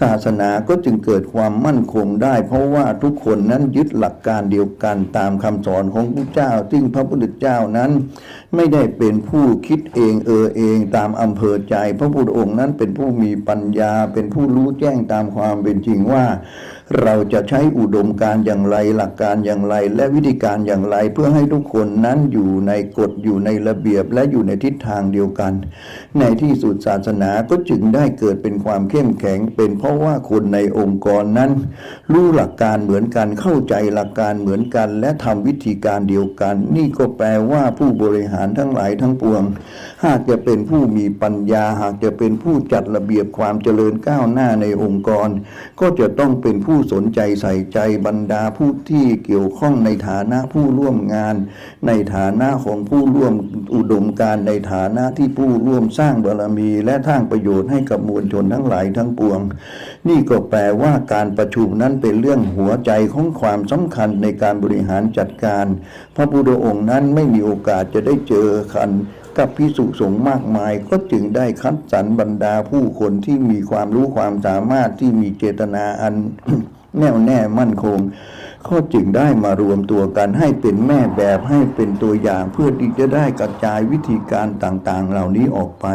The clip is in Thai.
ศาสนาก็จึงเกิดความมั่นคงได้ เพราะว่าทุกคนนั้นยึดหลักการเดียวกันตามคำสอนของพระเจ้า ซึ่งพระพุทธเจ้านั้น ไม่ได้เป็นผู้คิดเองเออเองตามอำเภอใจ พระพุทธองค์นั้นเป็นผู้มีปัญญา เป็นผู้รู้แจ้งตามความเป็นจริงว่า เราจะใช้อุดมการอย่างไรหลักการอย่างไร และวิธีการอย่างไร เพื่อให้ทุกคนนั้นอยู่ในกฎอยู่ในระเบียบและอยู่ในทิศทางเดียวกัน ในที่สุดศาสนาก็จึงได้เกิดเป็นความเข้มแข็ง เป็นเพราะว่าคนในองค์กรนั้น รู้หลักการเหมือนกันเข้าใจหลักการเหมือนกัน และทำวิธีการเดียวกัน นี่ก็แปลว่าผู้บริหารทั้งหลายทั้งปวง หากจะเป็นผู้มีปัญญา หากจะเป็นผู้จัดระเบียบความเจริญก้าวหน้าในองค์กร ก็จะต้องเป็นผู้สนใจใส่ใจบรรดาผู้ที่เกี่ยวข้องในฐานะผู้ร่วมงาน ในฐานะของผู้ร่วมอุดมการในฐานะที่ผู้ร่วมสร้างบารมี และสร้างประโยชน์ให้กับมวลชนทั้งหลายทั้งปวง นี่ก็แปลว่าการประชุมนั้นเป็นเรื่องหัวใจของความสำคัญในการบริหารจัดการ พระพุทธองค์นั้นไม่มีโอกาสจะได้เจอกันกับพิสุสงฆ์มากมายก็จึงได้คัดสรรบรรดาผู้คนที่มีความรู้ความสามารถที่มีเจตนาอัน แน่วแน่มั่นคงก็จึงได้มารวมตัวกันให้เป็นแม่แบบให้เป็นตัวอย่างเพื่อที่จะได้กระจายวิธีการต่างๆ เหล่านี้ออกไป